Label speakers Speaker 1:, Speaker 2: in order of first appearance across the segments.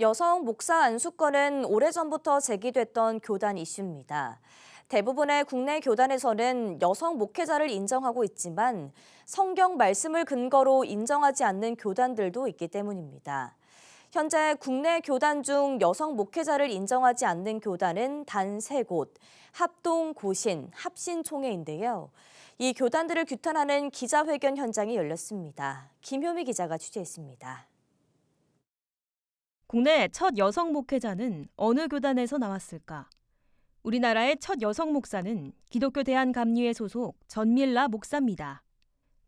Speaker 1: 여성 목사 안수권은 오래전부터 제기됐던 교단 이슈입니다. 대부분의 국내 교단에서는 여성 목회자를 인정하고 있지만 성경 말씀을 근거로 인정하지 않는 교단들도 있기 때문입니다. 현재 국내 교단 중 여성 목회자를 인정하지 않는 교단은 단 세 곳, 합동, 고신, 합신총회인데요. 이 교단들을 규탄하는 기자회견 현장이 열렸습니다. 김효미 기자가 취재했습니다.
Speaker 2: 국내 첫 여성 목회자는 어느 교단에서 나왔을까? 우리나라의 첫 여성 목사는 기독교 대한감리회 소속 전밀라 목사입니다.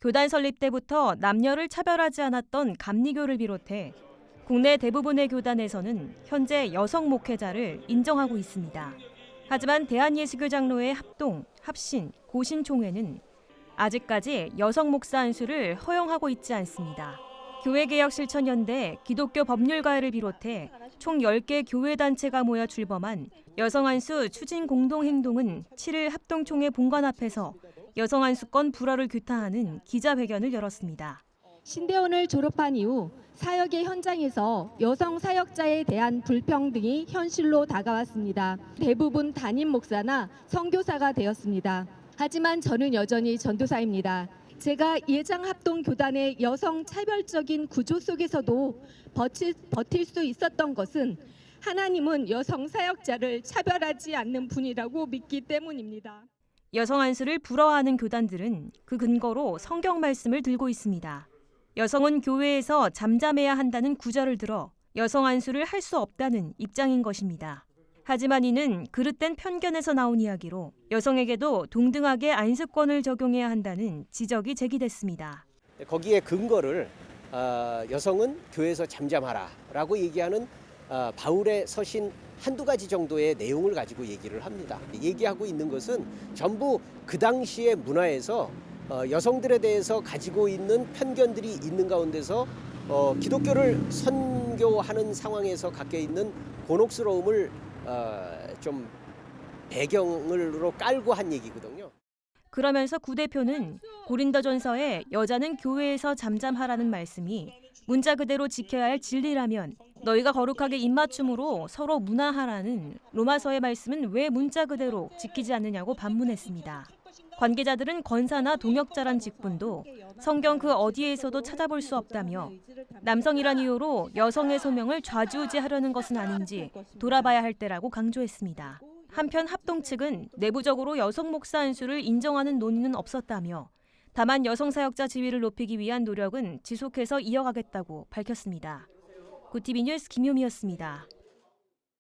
Speaker 2: 교단 설립 때부터 남녀를 차별하지 않았던 감리교를 비롯해 국내 대부분의 교단에서는 현재 여성 목회자를 인정하고 있습니다. 하지만 대한예수교 장로회 합동, 합신, 고신총회는 아직까지 여성 목사 안수를 허용하고 있지 않습니다. 교회개혁 실천연대 기독교 법률가회를 비롯해 총 10개 교회단체가 모여 출범한 여성안수 추진 공동행동은 7일 합동총회 본관 앞에서 여성안수권 불허를 규탄하는 기자회견을 열었습니다.
Speaker 3: 신대원을 졸업한 이후 사역의 현장에서 여성 사역자에 대한 불평등이 현실로 다가왔습니다. 대부분 담임 목사나 선교사가 되었습니다. 하지만 저는 여전히 전도사입니다. 제가 예장 합동 교단의 여성 차별적인 구조 속에서도 버틸, 버틸 수 있었던 것은 하나님은 여성 사역자를 차별하지 않는 분이라고 믿기 때문입니다.
Speaker 2: 여성 안수를 불허하는 교단들은 그 근거로 성경 말씀을 들고 있습니다. 여성은 교회에서 잠잠해야 한다는 구절을 들어 여성 안수를 할 수 없다는 입장인 것입니다. 하지만 이는 그릇된 편견에서 나온 이야기로 여성에게도 동등하게 안수권을 적용해야 한다는 지적이 제기됐습니다.
Speaker 4: 거기에 근거를 어, 여성은 교회에서 잠잠하라라고 얘기하는 어, 바울의 서신 한두 가지 정도의 내용을 가지고 얘기를 합니다. 얘기하고 있는 것은 전부 그 당시의 문화에서 어, 여성들에 대해서 가지고 있는 편견들이 있는 가운데서 어, 기독교를 선교하는 상황에서 갖게 있는 곤혹스러움을 어, 좀 배경으로 깔고 한 얘기거든요.
Speaker 2: 그러면서 구 대표는 고린도전서에 여자는 교회에서 잠잠하라는 말씀이 문자 그대로 지켜야 할 진리라면 너희가 거룩하게 입맞춤으로 서로 문화하라는 로마서의 말씀은 왜 문자 그대로 지키지 않느냐고 반문했습니다. 관계자들은 권사나 동역자란 직분도 성경 그 어디에서도 찾아볼 수 없다며 남성이란 이유로 여성의 소명을 좌지우지하려는 것은 아닌지 돌아봐야 할 때라고 강조했습니다. 한편 합동 측은 내부적으로 여성 목사 안수를 인정하는 논의는 없었다며 다만 여성 사역자 지위를 높이기 위한 노력은 지속해서 이어가겠다고 밝혔습니다. 구티비 뉴스 김효미였습니다.